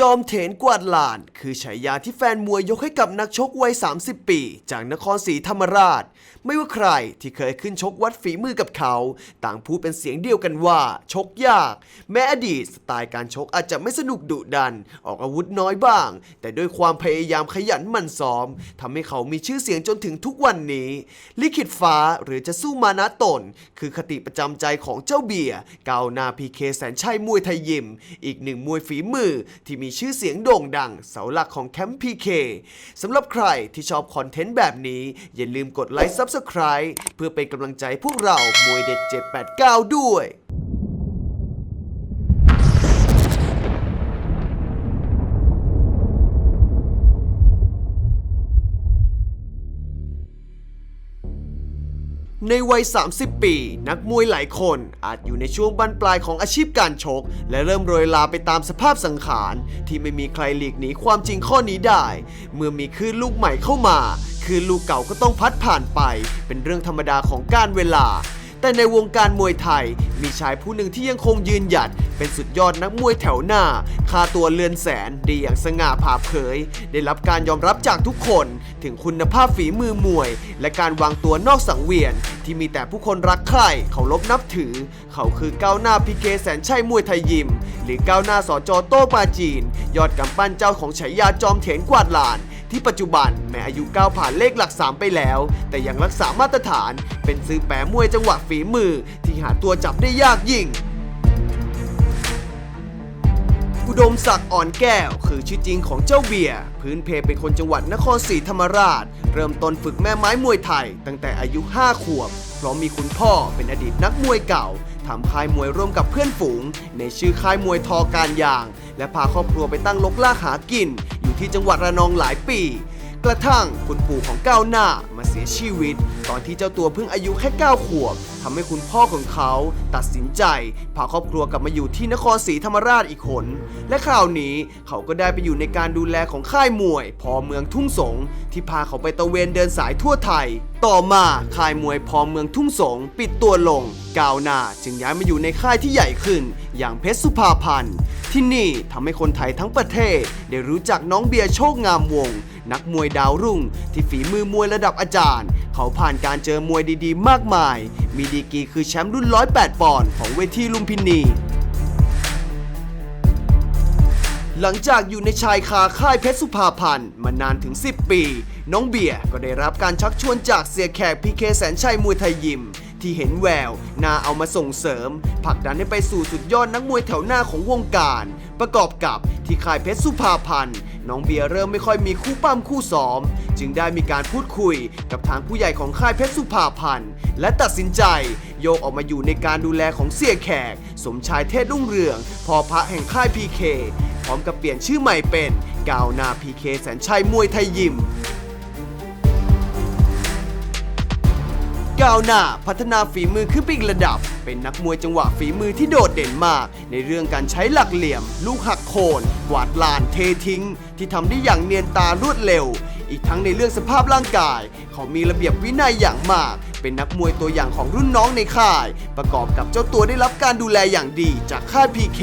จอมเถนกวาดลาน คือฉายาที่แฟนมวยยกให้กับนักชกวัย 30 ปี จากนครศรีธรรมราช ไม่ว่าใครที่เคยขึ้นชกวัดฝีมือกับเขา ต่างพูดเป็นเสียงเดียวกันว่า ชกยาก แม้อดีตสไตล์การชกอาจจะไม่สนุกดุดัน ออกอาวุธน้อยบ้าง แต่ด้วยความพยายามขยันหมั่นซ้อมทำให้เขามีชื่อเสียงจนถึงทุกวันนี้ ลิขิตฟ้าหรือจะสู้มานะตน คือคติประจำใจของเจ้าเบียร์กาวนาพีเคแสนชัยมวยไทยยิม อีกหนึ่งมวยฝีมือที่มีชื่อเสียงโด่งดัง เสาหลักของแคมป์พีเคสำหรับใครที่ชอบคอนเทนต์แบบนี้ อย่าลืมกดไลค์ Subscribe เพื่อเป็นกำลังใจพวกเรามวยเด็ด 789 ด้วย ในวัย 30 ปี นักมวยหลายคนอาจอยู่ในช่วงบั้นปลายของอาชีพการชก และเริ่มโรยลาไปตามสภาพสังขาร ที่ไม่มีใครหลีกหนีความจริงข้อนี้ได้ เมื่อมีคลื่นลูกใหม่เข้ามาคลื่นลูกเก่าก็ต้องพัดผ่านไป เป็นเรื่องธรรมดาของการเวลา แต่ในวงการมวยไทย มีชายผู้หนึ่งที่ยังคงยืนหยัด เป็นสุดยอดนักมวยแถวหน้า ค่าตัวเลือนแสนดีอย่างสง่าผ่าเผย ได้รับการยอมรับจากทุกคน ถึงคุณภาพฝีมือมวย และการวางตัวนอกสังเวียน ที่มีแต่ผู้คนรักใคร่เคารพนับถือ เขาคือก้าวหน้าพีเคแสนชัยมวยไทยยิม หรือก้าวหน้าสอจอโต้ปาจีน ยอดกำปั้นเจ้าของฉายาจอมเถนกวาดลาน ที่ปัจจุบันแม้อายุก้าวผ่านเลขหลัก 3 ไปแล้ว แต่ยังรักษามาตรฐาน เป็นซื้อแปรมวยจังหวะฝีมือ ที่หาตัวจับได้ยากยิ่งอุดมศักดิ์อ่อนแก้ว คือชื่อจริงของเจ้าเบียร์พื้นเพเป็นคนจังหวัดนครศรีธรรมราช เริ่มต้นฝึกแม่ไม้มวยไทย ตั้งแต่อายุ 5 ขวบ เพราะมีคุณพ่อเป็นอดีตนักมวยเก่าทำค่ายมวยร่วมกับเพื่อนฝูง ในชื่อค่ายมวยทอการยาง และพาครอบครัวไปตั้งลกลากหากิน ที่จังหวัดระนองหลายปี กระทั่งคุณปู่ของก้าวหน้ามาเสียชีวิต ตอนที่เจ้าตัวเพิ่งอายุแค่ 9 ขวบทำให้คุณพ่อของเขาตัดสินใจพาครอบครัวกลับมาอยู่ที่นครศรีธรรมราชอีกคน และคราวนี้เขาก็ได้ไปอยู่ในการดูแลของค่ายมวย พอเมืองทุ่งสง ที่พาเขาไปตะเวนเดินสายทั่วไทย ต่อมาค่ายมวยพอเมืองทุ่งสง ปิดตัวลงก้าวหน้าจึงย้ายมาอยู่ในค่ายที่ใหญ่ขึ้น อย่างเพชรสุภาพันธ์ที่นี่ทำให้คนไทยทั้งประเทศ ได้รู้จักน้องเบียร์โชคงามวง นักมวยดาวรุ่ง ที่ฝีมือมวยระดับอาจารย์ เขาผ่านการเจอมวยดีๆ มากมาย มีดีกีคือแชมป์รุ่น 108 ปอนด์ของเวทีลุมพินี หลังจากอยู่ในชายคาค่ายเพชรสุภาพันธ์มานานถึง 10 ปี น้องเบียร์ก็ได้รับการชักชวนจากเสียแขกพีเคแสนชัยมวยไทยยิม ที่เห็นแววน่าเอามาส่งเสริมผลักดันให้ไปสู่สุดยอดนักมวยแถวหน้าของวงการ ประกอบกับที่ค่ายเพชรสุภาพันธ์น้องเบียร์เริ่มไม่ค่อยมีคู่ปั้มคู่ซ้อม จึงได้มีการพูดคุยกับทางผู้ใหญ่ของค่ายเพชรสุภาพันธ์และตัดสินใจ โยกออกมาอยู่ในการดูแลของเสียแขก สมชายเทศรุ่งเรืองพอพระแห่งค่ายพีเคพร้อมกับเปลี่ยนชื่อใหม่เป็น กาวนาพีเคแสนชัยมวยไทยยิม ก้าวหน้าพัฒนาฝีมือขึ้นไปอีกระดับ เป็นนักมวยจังหวะฝีมือที่โดดเด่นมาก ในเรื่องการใช้หลักเหลี่ยม ลูกหักโคนกวาดลานเททิ้ง ที่ทำได้อย่างเนียนตารวดเร็ว อีกทั้งในเรื่องสภาพร่างกาย เขามีระเบียบวินัยอย่างมาก เป็นนักมวยตัวอย่างของรุ่นน้องในค่าย ประกอบกับเจ้าตัวได้รับการดูแลอย่างดีจากค่ายพีเค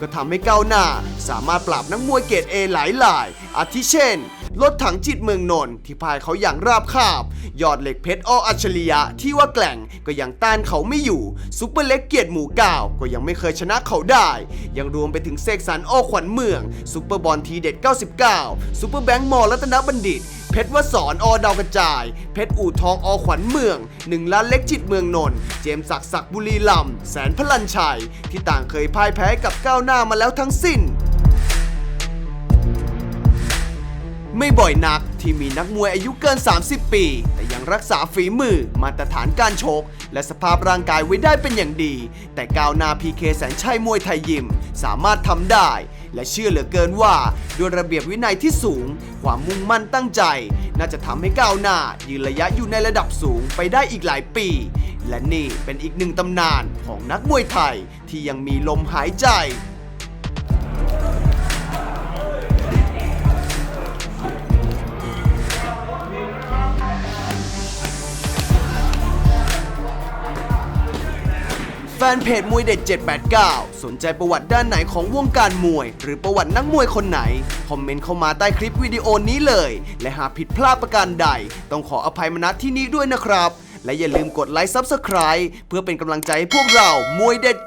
ก็ทำให้ก้าวหน้า สามารถปราบนักมวยเกรดเอหลายหลายอาทิเช่น รถถังจิตเมืองนนท์ที่พายเขาอย่างราบคาบ ยอดเหล็กเพชรอ้ออัจฉริยะที่ว่าแกล่งก็ยังต้านเขาไม่อยู่ ซุปเปอร์เล็กเกียรติหมู่ก้าวก็ยังไม่เคยชนะเขาได้ ยังรวมไปถึงเสกสรรอ้อขวัญเมือง ซุปเปอร์บอลทีเด็ด 99 ซุปเปอร์แบงค์มอรัตนบัณฑิตเพชรวสอนอดาวกระจาย เพชรอู่ทองอขวัญเมืองหนึ่งล้านเล็กจิตเมืองนนท์เจมส์ศักดิ์ศักบุรีลำแสนพลันชัย ที่ต่างเคยพ่ายแพ้กับก้าวหน้ามาแล้วทั้งสิ้น ไม่บ่อยนักที่มีนักมวยอายุเกิน 30 ปี แต่ยังรักษาฝีมือ มาตรฐานการชก และสภาพร่างกายไว้ได้เป็นอย่างดี แต่ก้าวนาพีเคแสนชัยมวยไทยยิม สามารถทำได้ และเชื่อเหลือเกินว่าด้วยระเบียบวินัยที่สูง ความมุ่งมั่นตั้งใจ น่าจะทำให้ก้าวหน้ายืนระยะอยู่ในระดับสูงไปได้อีกหลายปี และนี่เป็นอีกหนึ่งตำนานของนักมวยไทยที่ยังมีลมหายใจ แฟนเพจมวยเด็ด 789 สนใจประวัติด้านไหนของวงการมวย หรือประวัตินักมวยคนไหน คอมเมนต์เข้ามาใต้คลิปวิดีโอนี้เลย และหากผิดพลาดประการใด ต้องขออภัยมาณที่นี้ด้วยนะครับ และอย่าลืมกดไลค์ซับสไคร b e เพื่อเป็นกำลังใจให้พวกเรามวยเด็ด 789